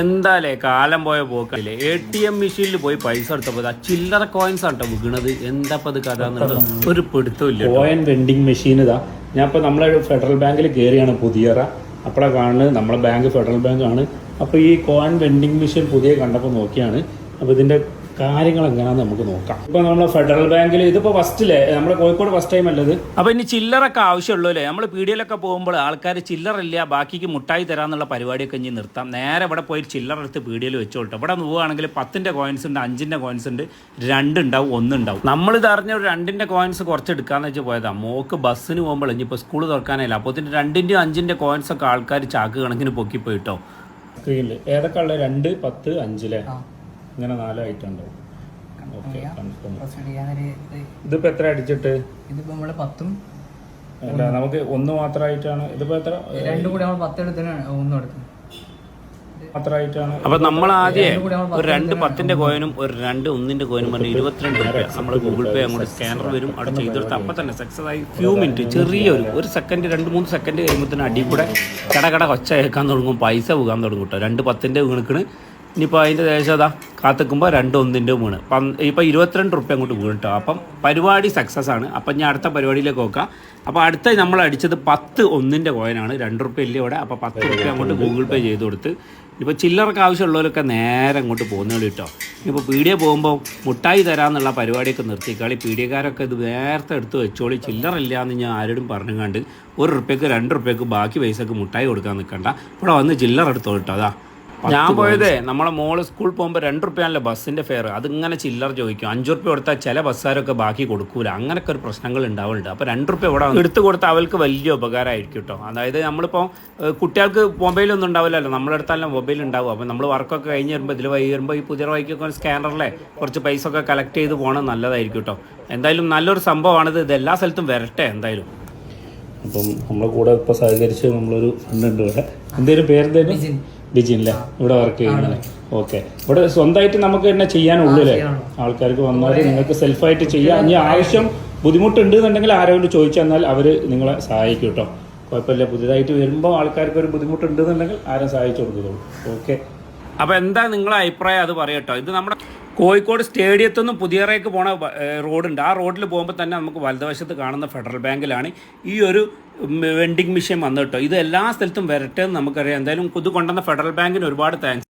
എന്താലേ കാലം പോയ പോക്കല്ലേ? എ ടി എം മെഷീനിൽ പോയി പൈസ എടുത്തപ്പോൾ ആ ചില്ലറ കോയിൻസ് ആട്ടോ വീണത് എന്താ അത് കഥ ഒരു പിടുത്തമില്ല കോയിൻ വെൻഡിങ് മെഷീൻ ഇതാ. ഞാൻ ഇപ്പോൾ നമ്മളെ ഫെഡറൽ ബാങ്കിൽ കയറിയാണ് പുതിയറ. അപ്പോഴാണ് കാണുന്നത് നമ്മളെ ബാങ്ക് ഫെഡറൽ ബാങ്ക് ആണ്. അപ്പോൾ ഈ കോയിൻ വെൻഡിങ് മെഷീൻ പുതിയ കണ്ടപ്പോൾ നോക്കിയാണ്. അപ്പോൾ ഇതിന്റെ കാര്യങ്ങൾ എങ്ങനെയാണെന്ന് നമുക്ക് നോക്കാം. ഇപ്പൊ നമ്മളെ ഫെഡറൽ ബാങ്കിൽ ഇതിപ്പോ ഫസ്റ്റിലെ നമ്മുടെ കോഴിക്കോട് ഫസ്റ്റ് ടൈം അല്ലത് അപ്പൊ ഇനി ചില്ലറൊക്കെ ആവശ്യമുള്ളൂ അല്ലേ നമ്മൾ പീടികയിലൊക്കെ പോകുമ്പോൾ ആൾക്കാർ ചില്ലറില്ല ബാക്കിക്ക് മുട്ടായി തരാന്നുള്ള പരിപാടിയൊക്കെ ഇനി നിർത്താം. നേരെ ഇവിടെ പോയി ചില്ലറ എടുത്ത് പീടികയിൽ വെച്ചോട്ടെ ഇവിടെ പോവുകയാണെങ്കിൽ പത്തിന്റെ കോയിൻസ് ഉണ്ട് അഞ്ചിന്റെ കോയിൻസ് ഉണ്ട് രണ്ടുണ്ടാവും ഒന്നുണ്ടാവും നമ്മൾ ഇത് അറിഞ്ഞ ഒരു രണ്ടിന്റെ കോയിൻസ് കുറച്ച് എടുക്കാന്ന് വെച്ച് പോയതാ. മോക്ക് ബസ്സിന് പോകുമ്പോൾ ഇനിയിപ്പോൾ സ്കൂൾ തുറക്കാനായില്ല. അപ്പോൾ ഇതിന്റെ രണ്ടിന്റെയും അഞ്ചിന്റെ കോയിൻസ് ഒക്കെ ആൾക്കാർ ചാക്ക് കണക്കിന് പൊക്കി പോയിട്ടോ. സ്ക്രീനിൽ ഏതൊക്കെ ഉള്ളത്? രണ്ട് പത്ത് അഞ്ചിലെ ഇങ്ങനെ നാല് ഐറ്റം ഉണ്ടാവും ഇതിപ്പോ എത്ര അടിച്ചിട്ട്? ഇതിപ്പോ നമ്മൾ പത്തും അല്ല നമുക്ക് ഒന്ന് മാത്രമായിട്ടാണ്. ഇതിപ്പോ എത്ര? രണ്ടും കൂടി നമ്മൾ പത്ത് എടുത്തിനാണ് ഒന്നും എടുത്തത് മാത്രമായിട്ടാണ്. അപ്പൊ നമ്മൾ ആദ്യം ഒരു രണ്ട് പത്തിന്റെ കോയിനും ഒരു രണ്ട് ഒന്നിന്റെ കോയിനും പറഞ്ഞ് ഇരുപത്തിരണ്ട് രൂപ നമ്മൾ ഗൂഗിൾ പേ അങ്ങോട്ട് സ്കാനർ വരും അവിടെ ചെയ്തെടുത്ത് അപ്പൊ തന്നെ സക്സസ് ആയി. ഫ്യൂ മിനിറ്റ് ചെറിയൊരു ഒരു സെക്കൻഡ് രണ്ട് മൂന്ന് സെക്കൻഡ് കഴിയുമ്പോൾ അടി കൂടെ കടകട കട കൊച്ച കേൾക്കാൻ തുടങ്ങും പൈസ പോകാൻ തുടങ്ങും കേട്ടോ രണ്ട് പത്തിന്റെ വീണിക്കണ്. ഇനിയിപ്പോൾ അതിന്റെ ദേശം അതാ കാത്തിക്കുമ്പോൾ രണ്ട് ഒന്നിന്റെ വീണ്. ഇപ്പോൾ ഇരുപത്തിരണ്ട് റുപ്യ അങ്ങോട്ട് വീണിട്ടോ അപ്പം പരിപാടി സക്സസ് ആണ്. അപ്പം ഞാൻ അടുത്ത പരിപാടിയിലേക്ക് നോക്കാം. അപ്പോൾ അടുത്ത നമ്മൾ അടിച്ചത് പത്ത് ഒന്നിന്റെ കോയിനാണ് രണ്ട് റുപ്യ ഇല്ല ഇവിടെ? അപ്പോൾ പത്ത് റുപ്യ അങ്ങോട്ട് ഗൂഗിൾ പേ ചെയ്ത് കൊടുത്ത്. ഇപ്പോൾ ചില്ലറക്ക് ആവശ്യമുള്ളവരൊക്കെ നേരെ അങ്ങോട്ട് പോകുന്നേ കേട്ടോ ഇപ്പോൾ പീടിയ പോകുമ്പോൾ മുട്ടായി തരാമെന്നുള്ള പരിപാടിയൊക്കെ നിർത്തിക്കളി പീഡിയക്കാരൊക്കെ ഇത് നേരത്തെ എടുത്ത് വെച്ചോളി. ചില്ലറില്ല എന്ന് ഞാൻ ആരോടും പറഞ്ഞുകൊണ്ട് ഒരു റുപ്യക്ക് രണ്ട് റുപ്യക്ക് ബാക്കി പൈസക്ക് മുട്ടായി കൊടുക്കാൻ നിൽക്കണ്ട ഇവിടെ വന്ന് ചില്ലറ എടുത്തോ കേട്ടോ അതാ. ഞാൻ പോയതേ നമ്മളെ മോൾ സ്കൂൾ പോകുമ്പോൾ രണ്ട് റുപ്യാണല്ലോ ബസ്സിന്റെ ഫെയർ അതിങ്ങനെ ചില്ലർ ചോദിക്കും. അഞ്ചു റുപ്യ കൊടുത്താൽ ചില ബസ്സുകാരൊക്കെ ബാക്കി കൊടുക്കൂല. അങ്ങനൊക്കെ ഒരു പ്രശ്നങ്ങൾ ഉണ്ടാവുന്നുണ്ട് അപ്പോൾ രണ്ട് റുപ്യ ഇവിടെ എടുത്തു കൊടുത്താൽ അവൾക്ക് വലിയ ഉപകാരമായിരിക്കും കേട്ടോ അതായത് നമ്മളിപ്പോൾ കുട്ടികൾക്ക് മൊബൈലൊന്നും ഉണ്ടാവില്ലല്ലോ. നമ്മുടെ അടുത്തല്ല മൊബൈൽ ഉണ്ടാവും. അപ്പോൾ നമ്മൾ വർക്കൊക്കെ കഴിഞ്ഞ് വരുമ്പോൾ ഇതിൽ വൈകി വരുമ്പോൾ ഈ പുതിയ വൈക്കൊക്കെ സ്കാനറിലെ കുറച്ച് പൈസ ഒക്കെ കളക്ട് ചെയ്ത് പോകണം നല്ലതായിരിക്കും കേട്ടോ എന്തായാലും നല്ലൊരു സംഭവമാണിത്. ഇത് എല്ലാ സ്ഥലത്തും വരട്ടെ എന്തായാലും. അപ്പം നമ്മളെ കൂടെ ഇപ്പോൾ സഹകരിച്ച് നമ്മളൊരു ഫ്രണ്ട് ഉണ്ട് ഇവിടെ. എന്തേലും പേരെന്തേലും? അല്ലേ ഇവിടെ വർക്ക് ചെയ്യുന്നത്. ഓക്കെ ഇവിടെ സ്വന്തമായിട്ട് നമുക്ക് തന്നെ ചെയ്യാനുള്ളൂ അല്ലേ? ആൾക്കാർക്ക് വന്നാൽ നിങ്ങൾക്ക് സെൽഫായിട്ട് ചെയ്യാം. ഇനി ആവശ്യം ബുദ്ധിമുട്ടുണ്ട് എന്നുണ്ടെങ്കിൽ ആരോട് ചോദിച്ചു തന്നാൽ അവർ നിങ്ങളെ സഹായിക്കും കേട്ടോ. കുഴപ്പമില്ല. പുതിയതായിട്ട് വരുമ്പോൾ ആൾക്കാർക്ക് ഒരു ബുദ്ധിമുട്ടുണ്ട് എന്നുണ്ടെങ്കിൽ ആരും സഹായിച്ചു കൊടുക്കുള്ളൂ ഓക്കെ അപ്പോൾ എന്താ നിങ്ങളെ അഭിപ്രായം? അത് പറയട്ടോ ഇത് നമ്മുടെ കോഴിക്കോട് സ്റ്റേഡിയത്തിൽ നിന്ന് പുതിയറേക്ക് പോണ റോഡുണ്ട്. ആ റോഡിൽ പോകുമ്പോൾ തന്നെ നമുക്ക് വലതുവശത്ത് കാണുന്ന ഫെഡറൽ ബാങ്കിലാണ് ഈ ഒരു വെൻഡിങ് മെഷീൻ വന്നു കേട്ടോ ഇത് എല്ലാ സ്ഥലത്തും വരട്ടെ എന്ന് നമുക്കറിയാം. എന്തായാലും ഇത് കൊണ്ടുവന്ന ഫെഡറൽ ബാങ്കിന് ഒരുപാട് താങ്ക്സ്